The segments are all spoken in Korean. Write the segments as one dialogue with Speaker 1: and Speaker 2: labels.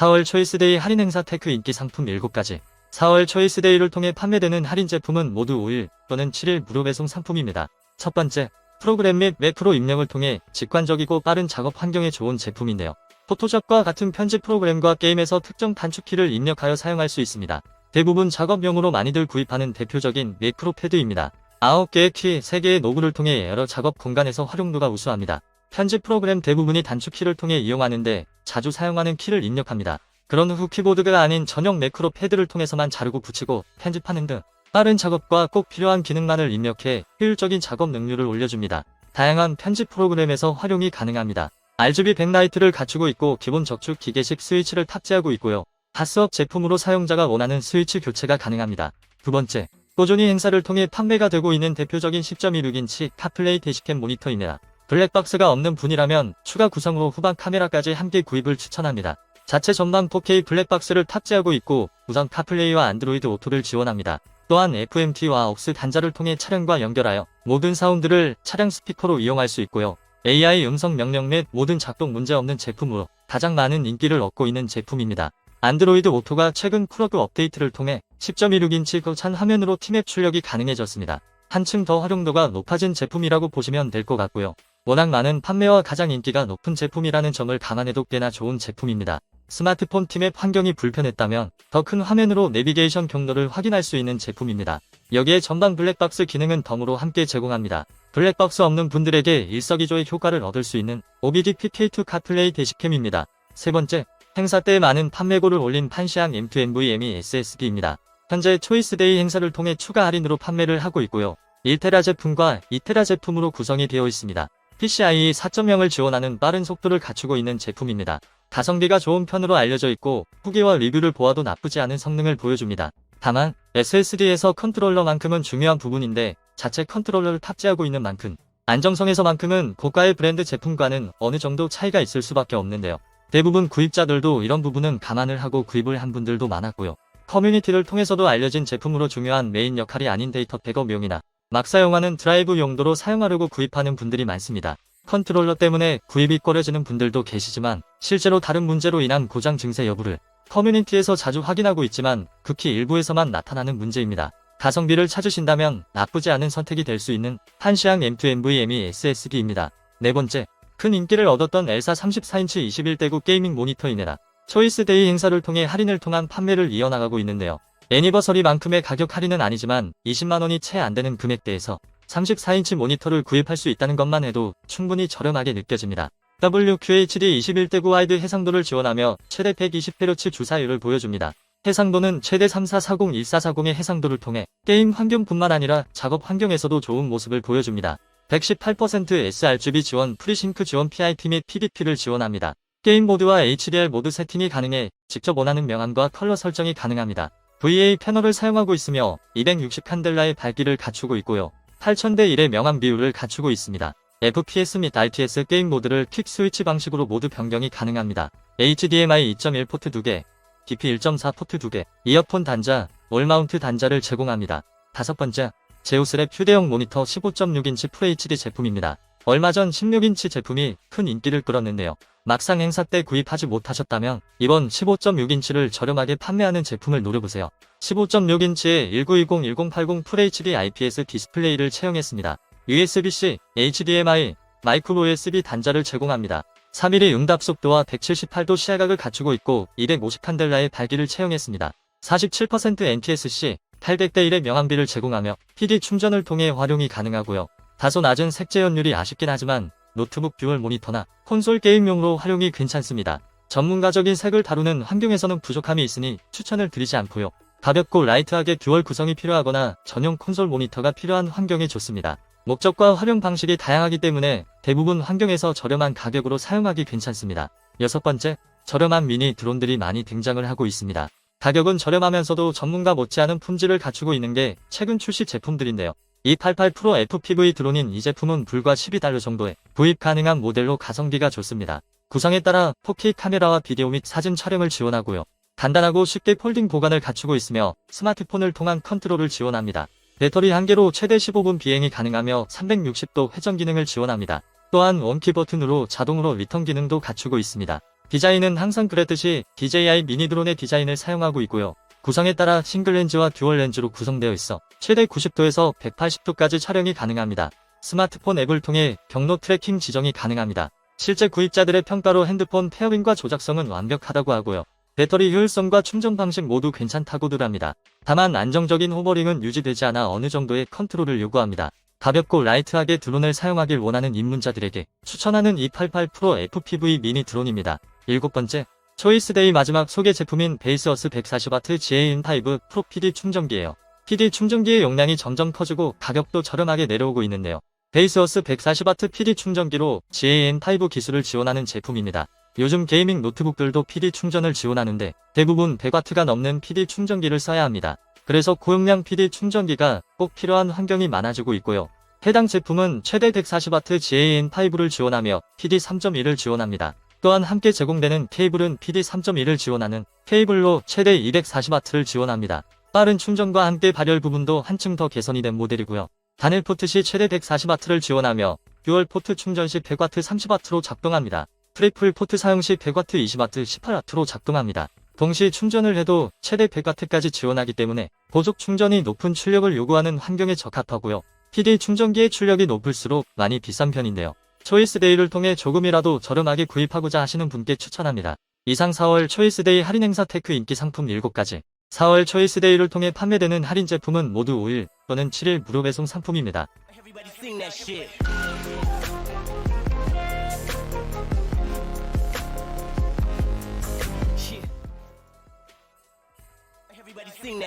Speaker 1: 4월 초이스데이 할인 행사 테크 인기 상품 7가지 4월 초이스데이를 통해 판매되는 할인 제품은 모두 5일 또는 7일 무료 배송 상품입니다. 첫 번째, 프로그램 및 웹프로 입력을 통해 직관적이고 빠른 작업 환경에 좋은 제품인데요. 포토샵과 같은 편집 프로그램과 게임에서 특정 단축키를 입력하여 사용할 수 있습니다. 대부분 작업용으로 많이들 구입하는 대표적인 매크로 패드입니다. 9개의 키, 3개의 노브를 통해 여러 작업 공간에서 활용도가 우수합니다. 편집 프로그램 대부분이 단축키를 통해 이용하는데 자주 사용하는 키를 입력합니다. 그런 후 키보드가 아닌 전용 매크로 패드를 통해서만 자르고 붙이고 편집하는 등 빠른 작업과 꼭 필요한 기능만을 입력해 효율적인 작업 능률을 올려줍니다. 다양한 편집 프로그램에서 활용이 가능합니다. RGB 백라이트를 갖추고 있고 기본 적축 기계식 스위치를 탑재하고 있고요. 파스업 제품으로 사용자가 원하는 스위치 교체가 가능합니다. 두 번째, 꾸준히 행사를 통해 판매가 되고 있는 대표적인 10.16인치 카플레이 대시캠 모니터입니다. 블랙박스가 없는 분이라면 추가 구성으로 후방 카메라까지 함께 구입을 추천합니다. 자체 전방 4K 블랙박스를 탑재하고 있고 우선 카플레이와 안드로이드 오토를 지원합니다. 또한 FMT와 억스 단자를 통해 차량과 연결하여 모든 사운드를 차량 스피커로 이용할 수 있고요. AI 음성 명령 및 모든 작동 문제없는 제품으로 가장 많은 인기를 얻고 있는 제품입니다. 안드로이드 오토가 최근 플러그 업데이트를 통해 10.16인치 거찬 화면으로 티맵 출력이 가능해졌습니다. 한층 더 활용도가 높아진 제품이라고 보시면 될 것 같고요. 워낙 많은 판매와 가장 인기가 높은 제품이라는 점을 감안해도 꽤나 좋은 제품입니다. 스마트폰 티맵 환경이 불편했다면 더 큰 화면으로 내비게이션 경로를 확인할 수 있는 제품입니다. 여기에 전방 블랙박스 기능은 덤으로 함께 제공합니다. 블랙박스 없는 분들에게 일석이조의 효과를 얻을 수 있는 OBD PK2 카플레이 대시캠입니다. 세 번째, 행사 때 많은 판매고를 올린 판시앙 M2NVMe SSD입니다. 현재 초이스데이 행사를 통해 추가 할인으로 판매를 하고 있고요. 1테라 제품과 2테라 제품으로 구성이 되어 있습니다. PCIe 4.0을 지원하는 빠른 속도를 갖추고 있는 제품입니다. 가성비가 좋은 편으로 알려져 있고 후기와 리뷰를 보아도 나쁘지 않은 성능을 보여줍니다. 다만 SSD에서 컨트롤러만큼은 중요한 부분인데 자체 컨트롤러를 탑재하고 있는 만큼 안정성에서만큼은 고가의 브랜드 제품과는 어느 정도 차이가 있을 수밖에 없는데요. 대부분 구입자들도 이런 부분은 감안을 하고 구입을 한 분들도 많았고요. 커뮤니티를 통해서도 알려진 제품으로 중요한 메인 역할이 아닌 데이터 백업 용이나 막 사용하는 드라이브 용도로 사용하려고 구입하는 분들이 많습니다. 컨트롤러 때문에 구입이 꺼려지는 분들도 계시지만 실제로 다른 문제로 인한 고장 증세 여부를 커뮤니티에서 자주 확인하고 있지만 극히 일부에서만 나타나는 문제입니다. 가성비를 찾으신다면 나쁘지 않은 선택이 될 수 있는 한시ang M2NVMe SSD입니다. 네 번째, 큰 인기를 얻었던 엘사 34인치 21대구 게이밍 모니터이네라. 초이스데이 행사를 통해 할인을 통한 판매를 이어나가고 있는데요. 애니버서리만큼의 가격 할인은 아니지만 20만원이 채 안되는 금액대에서 34인치 모니터를 구입할 수 있다는 것만 해도 충분히 저렴하게 느껴집니다. WQHD 21대구 와이드 해상도를 지원하며 최대 120Hz 주사율을 보여줍니다. 해상도는 최대 3440-1440의 해상도를 통해 게임 환경뿐만 아니라 작업 환경에서도 좋은 모습을 보여줍니다. 118% sRGB 지원, 프리싱크 지원 PIP 및 PDP를 지원합니다. 게임 모드와 HDR 모드 세팅이 가능해 직접 원하는 명암과 컬러 설정이 가능합니다. VA 패널을 사용하고 있으며 260 칸델라의 밝기를 갖추고 있고요. 8000대 1의 명암 비율을 갖추고 있습니다. FPS 및 RTS 게임 모드를 퀵 스위치 방식으로 모두 변경이 가능합니다. HDMI 2.1 포트 2개, DP 1.4 포트 2개, 이어폰 단자, 월마운트 단자를 제공합니다. 다섯 번째, 제우스랩 휴대용 모니터 15.6인치 FHD 제품입니다. 얼마 전 16인치 제품이 큰 인기를 끌었는데요. 막상 행사 때 구입하지 못하셨다면 이번 15.6인치를 저렴하게 판매하는 제품을 노려보세요. 15.6인치에 1920-1080 FHD IPS 디스플레이를 채용했습니다. USB-C, HDMI, 마이크로 USB 단자를 제공합니다. 3mm 응답 속도와 178도 시야각을 갖추고 있고 250칸델라의 밝기를 채용했습니다. 47% NTSC, 800대 1의 명암비를 제공하며 PD 충전을 통해 활용이 가능하고요. 다소 낮은 색재현율이 아쉽긴 하지만 노트북 듀얼 모니터나 콘솔 게임용으로 활용이 괜찮습니다. 전문가적인 색을 다루는 환경에서는 부족함이 있으니 추천을 드리지 않고요. 가볍고 라이트하게 듀얼 구성이 필요하거나 전용 콘솔 모니터가 필요한 환경에 좋습니다. 목적과 활용 방식이 다양하기 때문에 대부분 환경에서 저렴한 가격으로 사용하기 괜찮습니다. 여섯 번째, 저렴한 미니 드론들이 많이 등장을 하고 있습니다. 가격은 저렴하면서도 전문가 못지않은 품질을 갖추고 있는 게 최근 출시 제품들인데요. 288 프로 FPV 드론인 이 제품은 불과 12달러 정도에 구입 가능한 모델로 가성비가 좋습니다. 구성에 따라 4K 카메라와 비디오 및 사진 촬영을 지원하고요. 간단하고 쉽게 폴딩 보관을 갖추고 있으며 스마트폰을 통한 컨트롤을 지원합니다. 배터리 1개로 최대 15분 비행이 가능하며 360도 회전 기능을 지원합니다. 또한 원키 버튼으로 자동으로 리턴 기능도 갖추고 있습니다. 디자인은 항상 그랬듯이 DJI 미니 드론의 디자인을 사용하고 있고요. 구성에 따라 싱글 렌즈와 듀얼 렌즈로 구성되어 있어 최대 90도에서 180도까지 촬영이 가능합니다. 스마트폰 앱을 통해 경로 트래킹 지정이 가능합니다. 실제 구입자들의 평가로 핸드폰 페어링과 조작성은 완벽하다고 하고요. 배터리 효율성과 충전 방식 모두 괜찮다고들 합니다. 다만 안정적인 호버링은 유지되지 않아 어느 정도의 컨트롤을 요구합니다. 가볍고 라이트하게 드론을 사용하길 원하는 입문자들에게 추천하는 288 프로 FPV 미니 드론입니다. 일곱 번째, 초이스데이 마지막 소개 제품인 베이스어스 140W GAN5 프로 PD 충전기예요. PD 충전기의 용량이 점점 커지고 가격도 저렴하게 내려오고 있는데요. 베이스어스 140W PD 충전기로 GAN5 기술을 지원하는 제품입니다. 요즘 게이밍 노트북들도 PD 충전을 지원하는데 대부분 100W가 넘는 PD 충전기를 써야 합니다. 그래서 고용량 PD 충전기가 꼭 필요한 환경이 많아지고 있고요. 해당 제품은 최대 140W GAN5를 지원하며 PD 3.1을 지원합니다. 또한 함께 제공되는 케이블은 PD 3.1을 지원하는 케이블로 최대 240W를 지원합니다. 빠른 충전과 함께 발열 부분도 한층 더 개선이 된 모델이고요. 단일 포트 시 최대 140W를 지원하며 듀얼 포트 충전 시 100W 30W로 작동합니다. 트리플 포트 사용 시 100W 20W 18W로 작동합니다. 동시 충전을 해도 최대 100W까지 지원하기 때문에 고속 충전이 높은 출력을 요구하는 환경에 적합하고요. PD 충전기의 출력이 높을수록 많이 비싼 편인데요. 초이스데이를 통해 조금이라도 저렴하게 구입하고자 하시는 분께 추천합니다. 이상 4월 초이스데이 할인 행사 테크 인기 상품 7가지 4월 초이스데이를 통해 판매되는 할인 제품은 모두 5일 또는 7일 무료 배송 상품입니다.
Speaker 2: Everybody sing that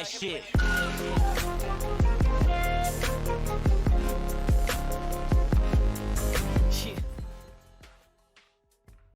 Speaker 2: shit.